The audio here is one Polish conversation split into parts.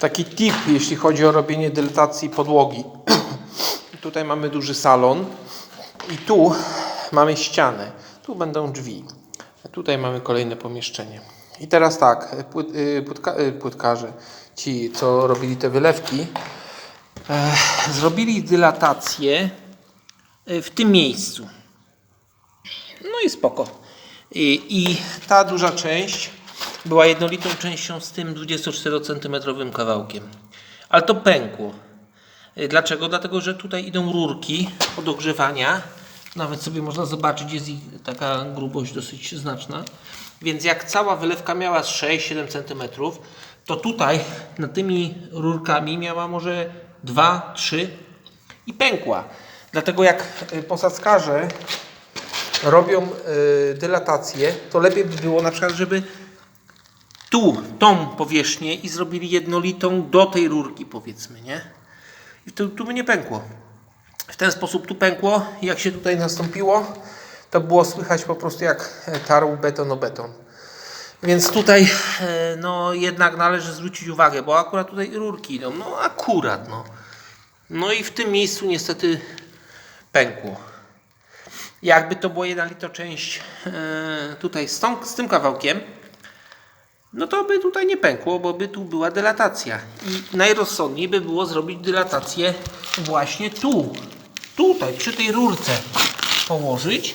Taki tip, jeśli chodzi o robienie dylatacji podłogi. Tutaj mamy duży salon i tu mamy ścianę. Tu będą drzwi. Tutaj mamy kolejne pomieszczenie. I teraz tak, y, płytka, y, płytkarze, ci co robili te wylewki, e, zrobili dylatację e, w tym miejscu. No i spoko. I, I ta duża część była jednolitą częścią z tym 24 cm kawałkiem. Ale to pękło. Y, Dlaczego? Dlatego, że tutaj idą rurki od ogrzewania. Nawet sobie można zobaczyć, jest ich taka grubość dosyć znaczna. Więc jak cała wylewka miała z 6-7 cm, to tutaj nad tymi rurkami miała może 2-3 i pękła. Dlatego jak y, posadzkarze robią y, dylatację, to lepiej by było na przykład, żeby tu, tą powierzchnię i zrobili jednolitą do tej rurki powiedzmy, nie? I tu, tu by nie pękło. W ten sposób tu pękło jak się tutaj nastąpiło, to było słychać po prostu jak e, tarł beton o beton. Więc tutaj e, no jednak należy zwrócić uwagę, bo akurat tutaj rurki idą, no akurat no. No i w tym miejscu niestety pękło. Jakby to była jedna litoczęść e, tutaj z, tą, z tym kawałkiem, no to by tutaj nie pękło, bo by tu była dylatacja. I najrozsądniej by było zrobić dylatację właśnie tu. Tutaj, przy tej rurce położyć.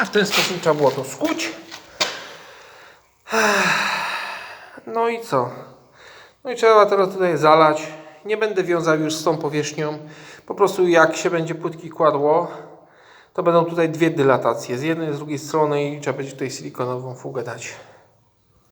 A w ten sposób trzeba było to skuć. No i co? No i trzeba teraz tutaj zalać. Nie będę wiązał już z tą powierzchnią. Po prostu jak się będzie płytki kładło, to będą tutaj dwie dylatacje. Z jednej z drugiej strony i trzeba będzie tutaj silikonową fugę dać.